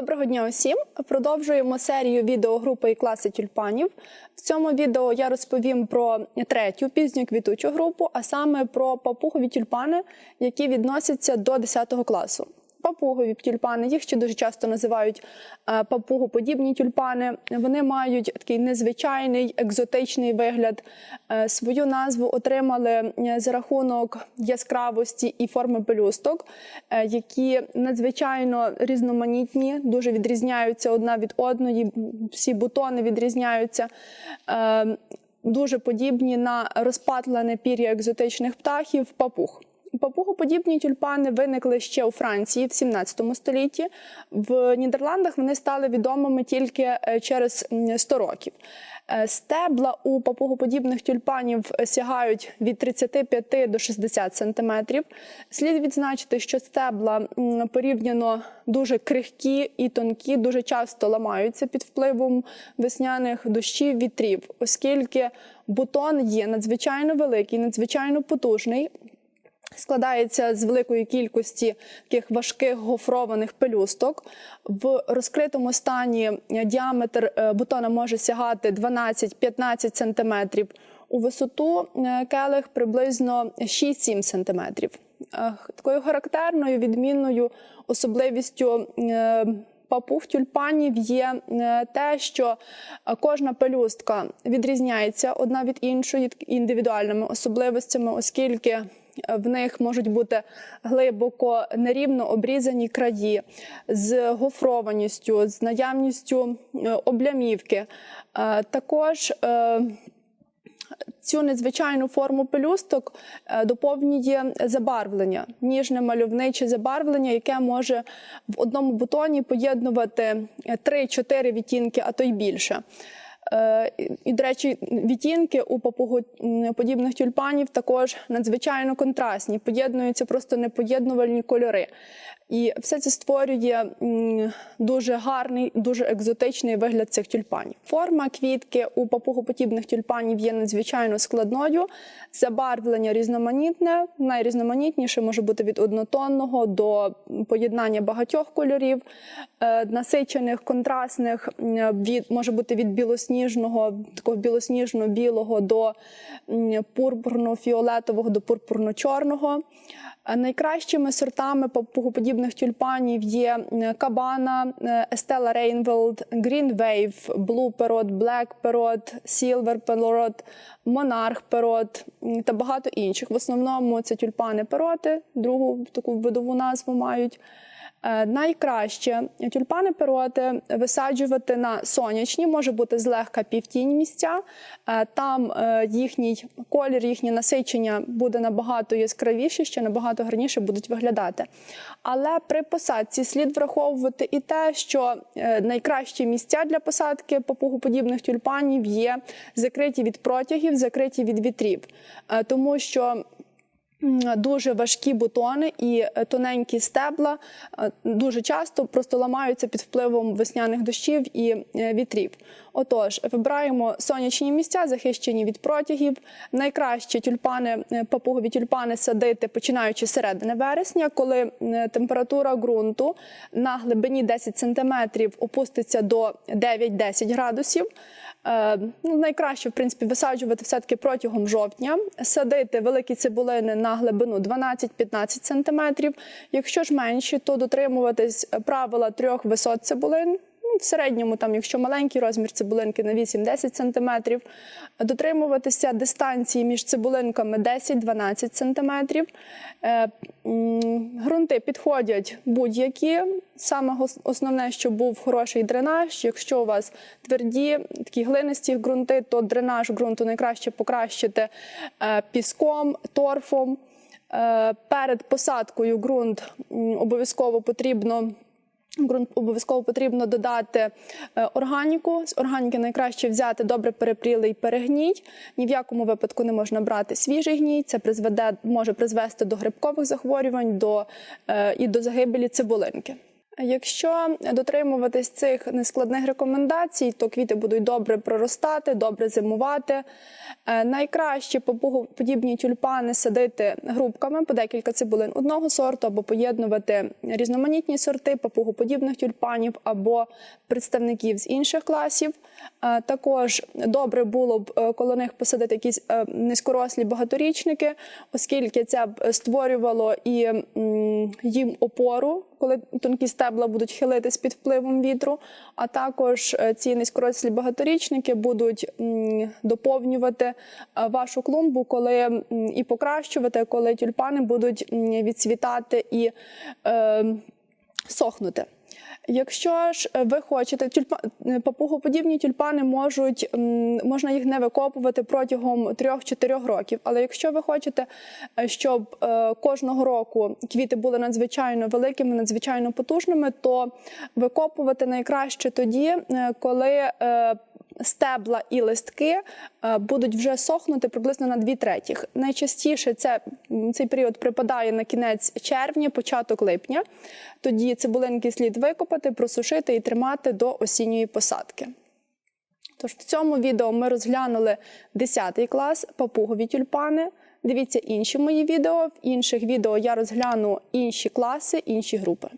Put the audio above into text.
Доброго дня усім! Продовжуємо серію відео групи і класи тюльпанів. В цьому відео я розповім про третю пізню квітучу групу, а саме про папугові тюльпани, які відносяться до 10 класу. Папугові тюльпани, їх ще дуже часто називають е, папугоподібні тюльпани. Вони мають такий незвичайний екзотичний вигляд. Е, Свою назву отримали е, за рахунок яскравості і форми пелюсток, які надзвичайно різноманітні, дуже відрізняються одна від одної. Всі бутони відрізняються. Дуже подібні на розпатлене пір'я екзотичних птахів папуг. Папугоподібні тюльпани виникли ще у Франції в 17 столітті. В Нідерландах вони стали відомими тільки е, через 100 років. Е, Стебла у папугоподібних тюльпанів сягають від 35 до 60 сантиметрів. Слід відзначити, що стебла порівняно дуже крихкі і тонкі, дуже часто ламаються під впливом весняних дощів, вітрів, оскільки бутон є надзвичайно великий, надзвичайно потужний складається з великої кількості таких важких гофрованих пелюсток. В розкритому стані діаметр е, бутона може сягати 12-15 см. У висоту е, келих приблизно 6-7 см. Е, Такою характерною відмінною особливістю е, папуг тюльпанів є е, те, що е, кожна пелюстка відрізняється одна від іншої індивідуальними особливостями, оскільки е, в них можуть бути глибоко нерівно обрізані краї з гофрованістю, з наявністю облямівки. Також Цю незвичайну форму пелюсток е, доповнює забарвлення, ніжне мальовниче забарвлення, яке може в одному бутоні поєднувати 3-4 відтінки, а то й більше. Е, І, до речі, відтінки у папугоподібних тюльпанів також надзвичайно контрастні, поєднуються просто непоєднувальні кольори. І все це створює дуже гарний, дуже екзотичний вигляд цих тюльпанів. Форма квітки у папугоподібних тюльпанів є надзвичайно складною. Забарвлення різноманітне, найрізноманітніше може бути від однотонного до поєднання багатьох кольорів, е, насичених, контрастних, від може бути від білосніжного, такого білосніжно-білого до пурпурно-фіолетового до пурпурно-чорного. Е, Найкращими сортами папугоподібних тюльпанів є е, Кабана, е, Estella Rainbow, Green Wave, Blue Perot, Black Perot, Silver Perot, Monarch Perot та багато інших. В основному це тюльпани пероти, другу таку видову назву мають. Е, Найкраще тюльпани пероти висаджувати на сонячні, може бути злегка півтінь місця. Там їхній колір, їхнє насичення буде набагато яскравіше, ще набагато гарніше будуть виглядати. Але при посадці слід враховувати і те, що е, найкращі місця для посадки попугоподібних тюльпанів є закриті від протягів, закриті від вітрів, Е, тому що Дуже важкі бутони і е, тоненькі стебла е, дуже часто просто ламаються під впливом весняних дощів і е, вітрів. Отож, вибираємо сонячні місця, захищені від протягів. Найкраще тюльпани, папугові тюльпани садити починаючи з середини вересня, коли температура ґрунту на глибині 10 см опуститься до 9-10 градусів. Е, ну, найкраще, в принципі, висаджувати все-таки протягом жовтня, садити великі цибулини на глибину 12-15 см. Якщо ж менші, то дотримуватись правила трьох висот цибулин. В середньому, там, якщо маленький розмір цибулинки на 8-10 см, дотримуватися дистанції між цибулинками 10-12 см. Грунти підходять будь-які. Саме основне, щоб був хороший дренаж. Якщо у вас тверді, такі глинисті ґрунти, то дренаж ґрунту найкраще покращити е, піском, торфом. Е, Перед посадкою ґрунт обов'язково потрібно. Ґрунт обов'язково потрібно додати е, органіку. З органіки найкраще взяти добре перепрілий перегній. Ні в якому випадку не можна брати свіжий гній. Це призведе, може призвести до грибкових захворювань до, е, і до загибелі цибулинки. Якщо дотримуватись цих нескладних рекомендацій, то квіти будуть добре проростати, добре зимувати. Е, Найкраще папугоподібні тюльпани садити грубками по декілька цибулин одного сорту, або поєднувати різноманітні сорти папугоподібних тюльпанів або представників з інших класів. Е, Також добре було б е, коло них посадити якісь низькорослі багаторічники, оскільки це б створювало і їм опору, коли тонкі стебла будуть хилитись під впливом вітру. А також е, ці низькорослі багаторічники будуть доповнювати е, вашу клумбу, коли і покращувати, коли тюльпани будуть відцвітати і е, сохнути. Якщо ж е, ви хочете, тюльпа... е, папугоподібні тюльпани можуть, можна їх не викопувати протягом 3-4 років. Але якщо ви хочете, е, щоб кожного року квіти були надзвичайно великими, надзвичайно потужними, то викопувати найкраще тоді, коли стебла і листки е, будуть вже сохнути приблизно на дві третіх. Найчастіше це, цей період припадає на кінець червня, початок липня. Тоді цибулинки слід викопати, просушити і тримати до осінньої посадки. Тож в цьому відео ми розглянули 10 клас папугові тюльпани. Дивіться інші мої відео. В інших відео я розгляну інші класи, інші групи.